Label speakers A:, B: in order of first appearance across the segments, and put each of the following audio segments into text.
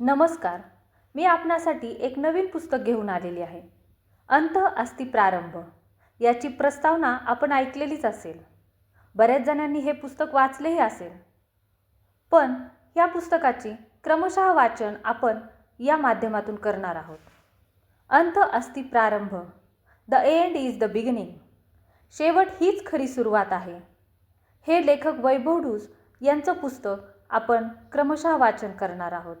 A: नमस्कार. मी आपणासाठी एक नवीन पुस्तक घेऊन आलेली आहे. अंत अस्ति प्रारंभ. याची प्रस्तावना आपण ऐकलेलीच असेल. बऱ्याच जणांनी हे पुस्तक वाचलेही असेल. पण या पुस्तकाची क्रमशः वाचन आपण या माध्यमातून करणार आहोत. अंत अस्ति प्रारंभ. The end is the beginning. शेवट हीच खरी सुरुवात आहे. हे लेखक वैभव ढूस यांचं पुस्तक आपण क्रमशः वाचन करणार आहोत.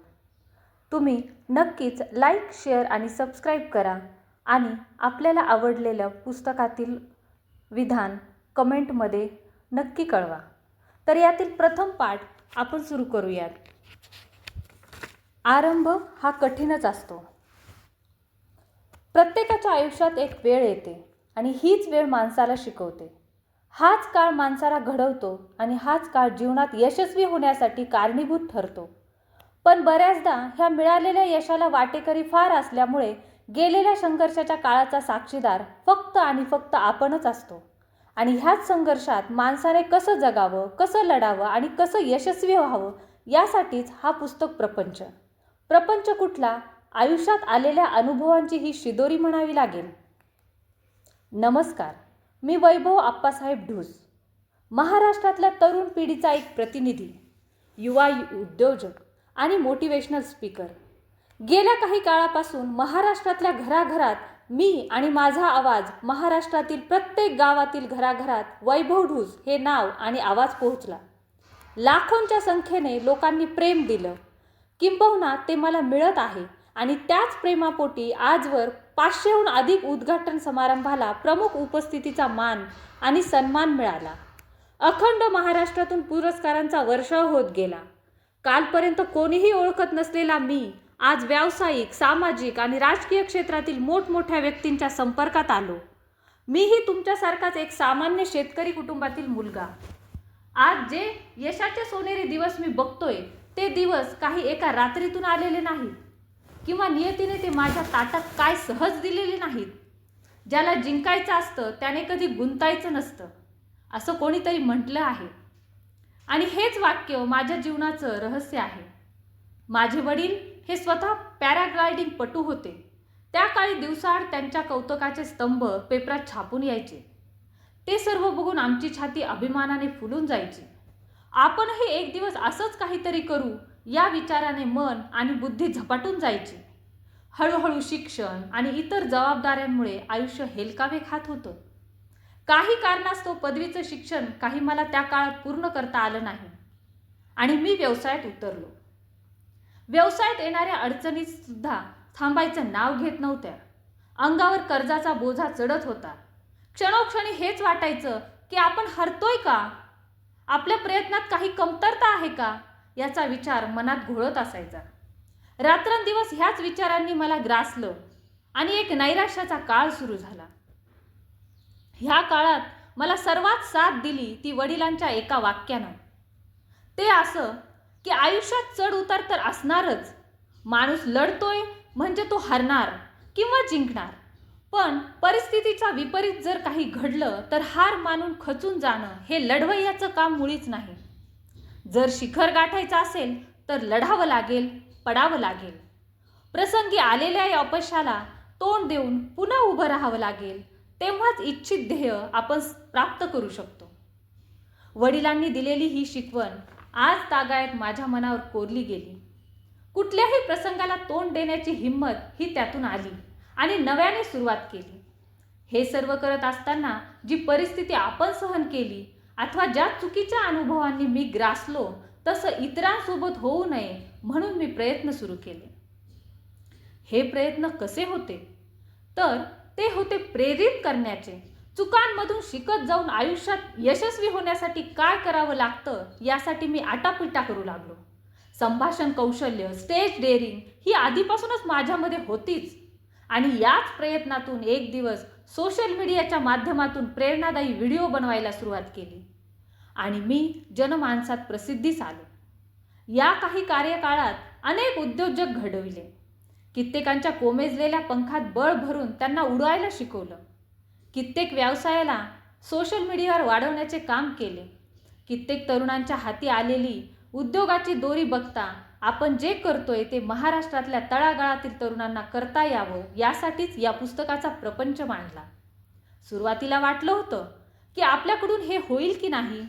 A: तुम्ही नक्कीच लाईक शेअर आणि सबस्क्राईब करा. आणि आपल्याला आवडलेलं पुस्तकातील विधान कमेंटमध्ये नक्की कळवा. तर यातील प्रथम पाठ आपण सुरू करूयात. आरंभ हा कठीणच असतो. प्रत्येकाच्या आयुष्यात एक वेळ येते आणि हीच वेळ माणसाला शिकवते. हाच काळ माणसाला घडवतो आणि हाच काळ जीवनात यशस्वी होण्यासाठी कारणीभूत ठरतो. पण बऱ्याचदा ह्या मिळालेल्या यशाला वाटेकरी फार असल्यामुळे गेलेल्या संघर्षाच्या काळाचा साक्षीदार फक्त आणि फक्त आपणच असतो. आणि ह्याच संघर्षात माणसाने कसं जगावं कसं लढावं आणि कसं यशस्वी व्हावं यासाठीच हा पुस्तक प्रपंच. प्रपंच कुठला? आयुष्यात आलेल्या अनुभवांची ही शिदोरी म्हणावी लागेल. नमस्कार. मी वैभव आप्पासाहेब ढूस. महाराष्ट्रातल्या तरुण पिढीचा एक प्रतिनिधी युवा उद्योजक आणि मोटिवेशनल स्पीकर गेल्या काही काळापासून महाराष्ट्रातल्या घराघरात मी आणि माझा आवाज महाराष्ट्रातील प्रत्येक गावातील घराघरात वैभव ढूज हे नाव आणि आवाज पोहोचला. लाखोंच्या संख्येने लोकांनी प्रेम दिलं. किंबहुना ते मला मिळत आहे आणि त्याच प्रेमापोटी आजवर पाचशेहून अधिक उद्घाटन समारंभाला प्रमुख उपस्थितीचा मान आणि सन्मान मिळाला. अखंड महाराष्ट्रातून पुरस्कारांचा वर्षाव होत गेला. कालपर्यंत कोणीही ओळखत नसलेला मी आज व्यावसायिक सामाजिक आणि राजकीय क्षेत्रातील मोठमोठ्या व्यक्तींच्या संपर्कात आलो. मीही तुमच्यासारखाच एक सामान्य शेतकरी कुटुंबातील मुलगा. आज जे यशाचे सोनेरी दिवस मी बघतोय ते दिवस काही एका रात्रीतून आलेले नाहीत. किंवा नियतीने ते माझ्या ताटात काय सहज दिलेले नाहीत. ज्याला जिंकायचं असतं त्याने कधी गुंतायचं नसतं. असं कोणीतरी म्हटलं आहे. आणि हेच वाक्य माझ्या जीवनाचं रहस्य आहे. माझे वडील हे स्वतः पॅराग्लायडिंग पटू होते. त्या काळी दिवसाआड त्यांच्या कौतुकाचे स्तंभ पेपरात छापून यायचे. ते सर्व बघून आमची छाती अभिमानाने फुलून जायची. आपणही एक दिवस असंच काहीतरी करू या विचाराने मन आणि बुद्धी झपाटून जायची. हळूहळू शिक्षण आणि इतर जबाबदाऱ्यांमुळे आयुष्य हेलकावे खात होतं. काही कारणास्तव पदवीचं शिक्षण काही मला त्या काळात पूर्ण करता आलं नाही. आणि मी व्यवसायात उतरलो. व्यवसायात येणाऱ्या अडचणीत सुद्धा थांबायचं नाव घेत नव्हत्या. अंगावर कर्जाचा बोझा चढत होता. क्षणोक्षणी हेच वाटायचं की आपण हरतोय का? आपल्या प्रयत्नात काही कमतरता आहे का? याचा विचार मनात घोळत असायचा. रात्रंदिवस ह्याच विचारांनी मला ग्रासलं आणि एक नैराश्याचा काळ सुरू झाला. ह्या काळात मला सर्वात साथ दिली ती वडिलांच्या एका वाक्यानं. ते असं की आयुष्यात चढ उतार तर असणारच. माणूस लढतोय म्हणजे तो हरणार किंवा जिंकणार. पण परिस्थितीचा विपरीत जर काही घडलं तर हार मानून खचून जाणं हे लढवय्याचं काम मुळीच नाही. जर शिखर गाठायचं असेल तर लढावं लागेल पडावं लागेल. प्रसंगी आलेल्या या अपयशाला तोंड देऊन पुन्हा उभं राहावं लागेल. तेव्हाच इच्छित ध्येय आपण प्राप्त करू शकतो. वडिलांनी दिलेली ही शिकवण आज तागायत माझ्या मनावर कोरली गेली. कुठल्याही प्रसंगाला तोंड देण्याची हिंमत ही त्यातून आली आणि नव्याने सुरुवात केली. हे सर्व करत असताना जी परिस्थिती आपण सहन केली अथवा ज्या चुकीच्या अनुभवांनी मी ग्रासलो तसं इतरांसोबत होऊ नये म्हणून मी प्रयत्न सुरू केले. हे प्रयत्न कसे होते? तर ते होते प्रेरित करण्याचे. चुकांमधून शिकत जाऊन आयुष्यात यशस्वी होण्यासाठी काय करावं लागतं यासाठी मी आटापिटा करू लागलो. संभाषण कौशल्य स्टेज डेअरिंग ही आधीपासूनच माझ्यामध्ये होतीच. आणि याच प्रयत्नातून एक दिवस सोशल मीडियाच्या माध्यमातून प्रेरणादायी व्हिडिओ बनवायला सुरुवात केली. आणि मी जनमानसात प्रसिद्धीस आलो. या काही कार्यकाळात अनेक उद्योजक घडविले. कित्येकांच्या कोमेजलेल्या पंखात बळ भरून त्यांना उडवायला शिकवलं. कित्येक व्यवसायाला सोशल मीडियावर वाढवण्याचे काम केले. कित्येक तरुणांच्या हाती आलेली उद्योगाची दोरी बघता आपण जे करतोय ते महाराष्ट्रातल्या तळागाळातील तरुणांना करता यावं यासाठीच या पुस्तकाचा प्रपंच मांडला. सुरुवातीला वाटलं होतं की आपल्याकडून हे होईल की नाही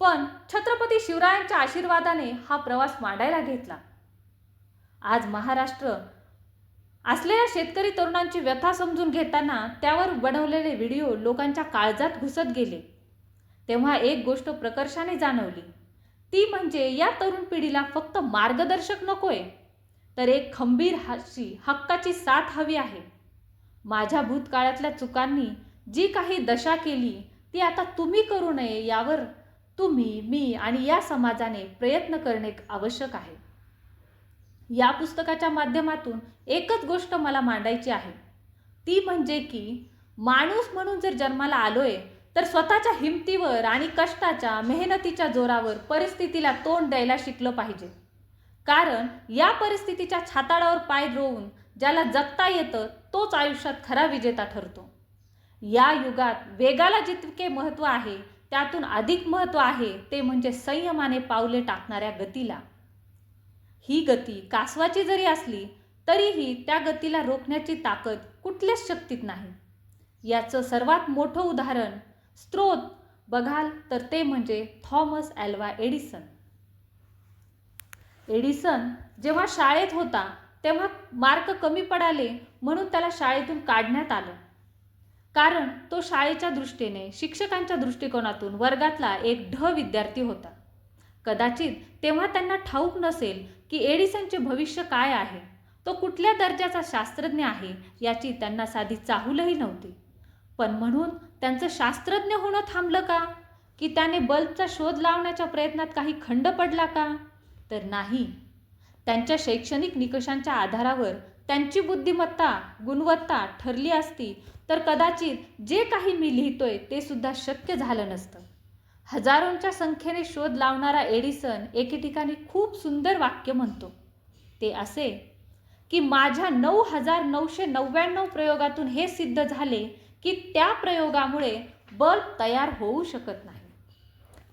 A: पण छत्रपती शिवरायांच्या आशीर्वादाने हा प्रवास मांडायला घेतला. आज महाराष्ट्र असलेल्या शेतकरी तरुणांची व्यथा समजून घेताना त्यावर बनवलेले व्हिडिओ लोकांच्या काळजात घुसत गेले. तेव्हा एक गोष्ट प्रकर्षाने जाणवली. ती म्हणजे या तरुण पिढीला फक्त मार्गदर्शक नकोय तर एक खंबीर हाशी हक्काची साथ हवी आहे. माझ्या भूतकाळातल्या चुकांनी जी काही दशा केली ती आता तुम्ही करू नये यावर तुम्ही मी आणि या समाजाने प्रयत्न करणे आवश्यक आहे. या पुस्तकाच्या माध्यमातून एकच गोष्ट मला मांडायची आहे. ती म्हणजे की माणूस म्हणून जर जन्माला आलोय तर स्वतःच्या हिमतीवर आणि कष्टाच्या मेहनतीच्या जोरावर परिस्थितीला तोंड द्यायला शिकलं पाहिजे. कारण या परिस्थितीच्या छाताळावर पाय रोवून ज्याला जगता येतं तोच आयुष्यात खरा विजेता ठरतो. या युगात वेगाला जितके महत्त्व आहे त्यातून अधिक महत्त्व आहे ते म्हणजे संयमाने पावले टाकणाऱ्या गतीला. ही गती कासवाची जरी असली तरीही त्या गतीला रोखण्याची ताकद कुठल्याच शक्तीत नाही. याचं सर्वात मोठं उदाहरण स्त्रोत. बघाल तर ते म्हणजे थॉमस ॲल्वा एडिसन. एडिसन जेव्हा शाळेत होता तेव्हा मार्क कमी पडाले म्हणून त्याला शाळेतून काढण्यात आलं. कारण तो शाळेच्या दृष्टीने शिक्षकांच्या दृष्टिकोनातून वर्गातला एक ढ विद्यार्थी होता. कदाचित तेव्हा त्यांना ठाऊक नसेल की एडिसनचे भविष्य काय आहे. तो कुठल्या दर्जाचा शास्त्रज्ञ आहे याची त्यांना साधी चाहूलही नव्हती. पण म्हणून त्यांचं शास्त्रज्ञ होणं थांबलं का? की त्याने बल्बचा शोध लावण्याच्या प्रयत्नात काही खंड पडला का? तर नाही. त्यांच्या शैक्षणिक निकषांच्या आधारावर त्यांची बुद्धिमत्ता गुणवत्ता ठरली असती तर कदाचित जे काही मी लिहितोय ते सुद्धा शक्य झालं नसतं. हजारोंच्या संख्येने शोध लावणारा एडिसन एके ठिकाणी खूप सुंदर वाक्य म्हणतो. ते असे की माझ्या नऊ हजार नऊशे नव्याण्णव प्रयोगातून हे सिद्ध झाले की त्या प्रयोगामुळे बल्ब तयार होऊ शकत नाही.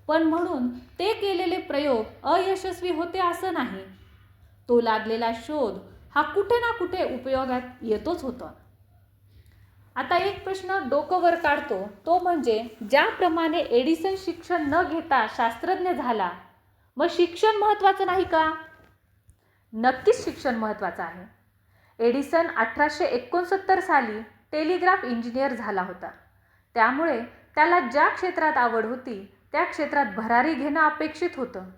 A: पण म्हणून ते केलेले प्रयोग अयशस्वी होते असं नाही. तो लागलेला शोध हा कुठे ना कुठे उपयोगात येतोच होता. आता एक प्रश्न डोकं वर काढतो. तो म्हणजे ज्याप्रमाणे एडिसन शिक्षण न घेता शास्त्रज्ञ झाला मग शिक्षण महत्त्वाचं नाही का? नक्कीच शिक्षण महत्त्वाचं आहे. एडिसन अठराशे एकोणसत्तर साली टेलिग्राफ इंजिनियर झाला होता. त्यामुळे त्याला ज्या क्षेत्रात आवड होती त्या क्षेत्रात भरारी घेणं अपेक्षित होतं.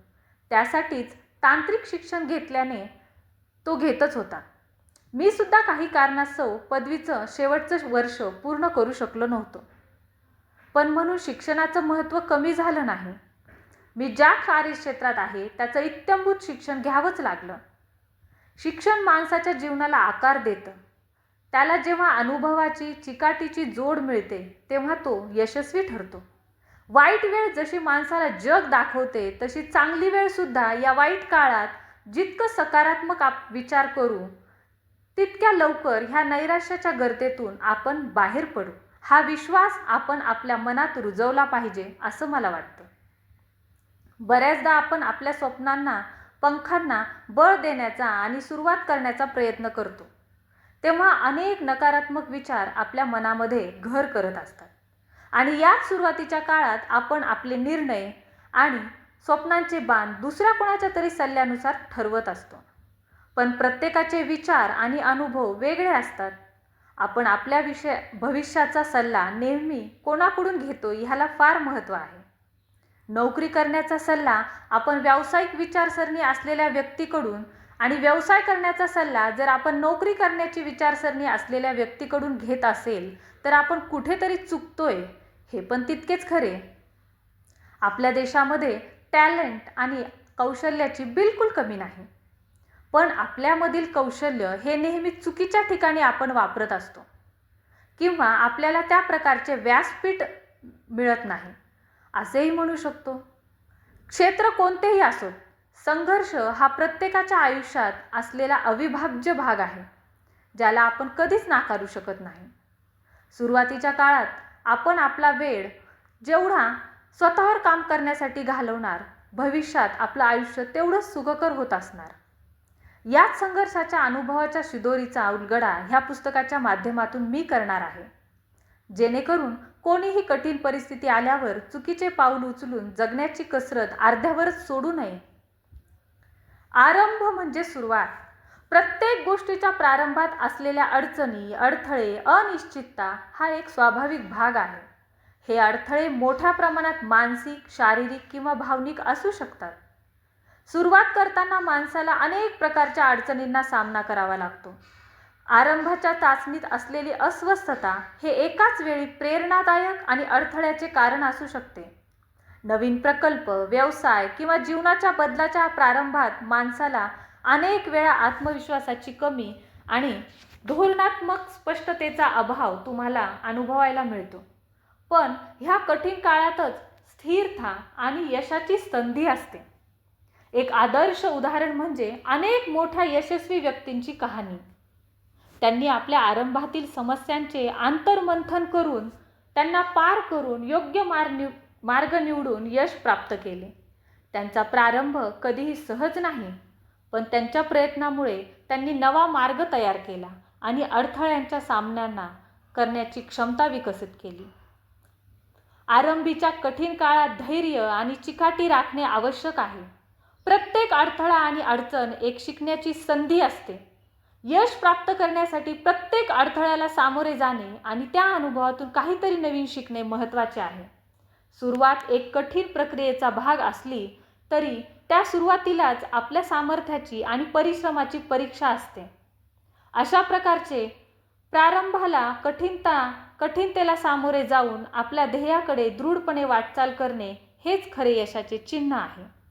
A: त्यासाठीच तांत्रिक शिक्षण घेतल्याने तो घेतच होता. मी सुद्धा काही कारणास्तव पदवीचं शेवटचं वर्ष पूर्ण करू शकलो नव्हतो. पण म्हणून शिक्षणाचं महत्त्व कमी झालं नाही. मी ज्या कार्यक्षेत्रात आहे त्याचं इत्यंभूत शिक्षण घ्यावंच लागलं. शिक्षण माणसाच्या जीवनाला आकार देतं. त्याला जेव्हा अनुभवाची चिकाटीची जोड मिळते तेव्हा तो यशस्वी ठरतो. वाईट वेळ जशी माणसाला जग दाखवते तशी चांगली वेळसुद्धा या वाईट काळात जितकं सकारात्मक आप विचार करू तितक्या लवकर ह्या नैराश्याच्या गर्तेतून आपण बाहेर पडू. हा विश्वास आपण आपल्या मनात रुजवला पाहिजे असं मला वाटतं. बऱ्याचदा आपण आपल्या स्वप्नांना पंखांना बळ देण्याचा आणि सुरुवात करण्याचा प्रयत्न करतो. तेव्हा अनेक नकारात्मक विचार आपल्या मनामध्ये घर करत असतात. आणि याच सुरुवातीच्या काळात आपण आपले निर्णय आणि स्वप्नांचे बाण दुसऱ्या कोणाच्या तरी सल्ल्यानुसार ठरवत असतो. पण प्रत्येकाचे विचार आणि अनुभव वेगळे असतात. आपण आपल्या विषय भविष्याचा सल्ला नेहमी कोणाकडून घेतो ह्याला फार महत्त्व आहे. नोकरी करण्याचा सल्ला आपण व्यावसायिक विचारसरणी असलेल्या व्यक्तीकडून आणि व्यवसाय करण्याचा सल्ला जर आपण नोकरी करण्याची विचारसरणी असलेल्या व्यक्तीकडून घेत असेल तर आपण कुठेतरी चुकतोय हे पण तितकेच खरे. आपल्या देशामध्ये टॅलेंट आणि कौशल्याची बिलकुल कमी नाही. पण आपल्यामधील कौशल्य हे नेहमी चुकीच्या ठिकाणी आपण वापरत असतो. किंवा आपल्याला त्या प्रकारचे व्यासपीठ मिळत नाही. असेही म्हणू शकतो. क्षेत्र कोणतेही असो संघर्ष हा प्रत्येकाच्या आयुष्यात असलेला अविभाज्य भाग आहे ज्याला आपण कधीच नाकारू शकत नाही. सुरुवातीच्या काळात आपण आपला वेळ जेवढा स्वतःवर काम करण्यासाठी घालवणार भविष्यात आपलं आयुष्य तेवढंच सुखकर होत असणार. याच संघर्षाच्या अनुभवाच्या शिदोरीचा उलगडा ह्या पुस्तकाच्या माध्यमातून मी करणार आहे. जेणेकरून कोणीही कठीण परिस्थिती आल्यावर चुकीचे पाऊल उचलून जगण्याची कसरत अर्ध्यावरच सोडू नये. आरंभ म्हणजे सुरुवात. प्रत्येक गोष्टीच्या प्रारंभात असलेल्या अडचणी अडथळे अनिश्चितता हा एक स्वाभाविक भाग आहे. हे अडथळे मोठ्या प्रमाणात मानसिक शारीरिक किंवा भावनिक असू शकतात. सुरुवात करताना माणसाला अनेक प्रकारच्या अडचणींना सामना करावा लागतो. आरंभाच्या चाचणीत असलेली अस्वस्थता हे एकाच वेळी प्रेरणादायक आणि अडथळ्याचे कारण असू शकते. नवीन प्रकल्प व्यवसाय किंवा जीवनाच्या बदलाच्या प्रारंभात माणसाला अनेक वेळा आत्मविश्वासाची कमी आणि धोरणात्मक स्पष्टतेचा अभाव तुम्हाला अनुभवायला मिळतो. पण ह्या कठीण काळातच स्थिरता आणि यशाची संधी असते. एक आदर्श उदाहरण म्हणजे अनेक मोठ्या यशस्वी व्यक्तींची कहाणी. त्यांनी आपल्या आरंभातील समस्यांचे आंतरमंथन करून त्यांना पार करून योग्य मार्ग निव मार्ग निवडून यश प्राप्त केले. त्यांचा प्रारंभ कधीही सहज नाही पण त्यांच्या प्रयत्नामुळे त्यांनी नवा मार्ग तयार केला आणि अडथळ्यांच्या सामन्यांना करण्याची क्षमता विकसित केली. आरंभीच्या कठीण काळात धैर्य आणि चिकाटी राखणे आवश्यक आहे. प्रत्येक अडथळा आणि अडचण एक शिकण्याची संधी असते. यश प्राप्त करण्यासाठी प्रत्येक अडथळ्याला सामोरे जाणे आणि त्या अनुभवातून काहीतरी नवीन शिकणे महत्त्वाचे आहे. सुरुवात एक कठीण प्रक्रियेचा भाग असली तरी त्या सुरुवातीलाच आपल्या सामर्थ्याची आणि परिश्रमाची परीक्षा असते. अशा प्रकारचे प्रारंभाला कठीणता कठीणतेला सामोरे जाऊन आपल्या ध्येयाकडे दृढपणे वाटचाल करणे हेच खरे यशाचे चिन्ह आहे.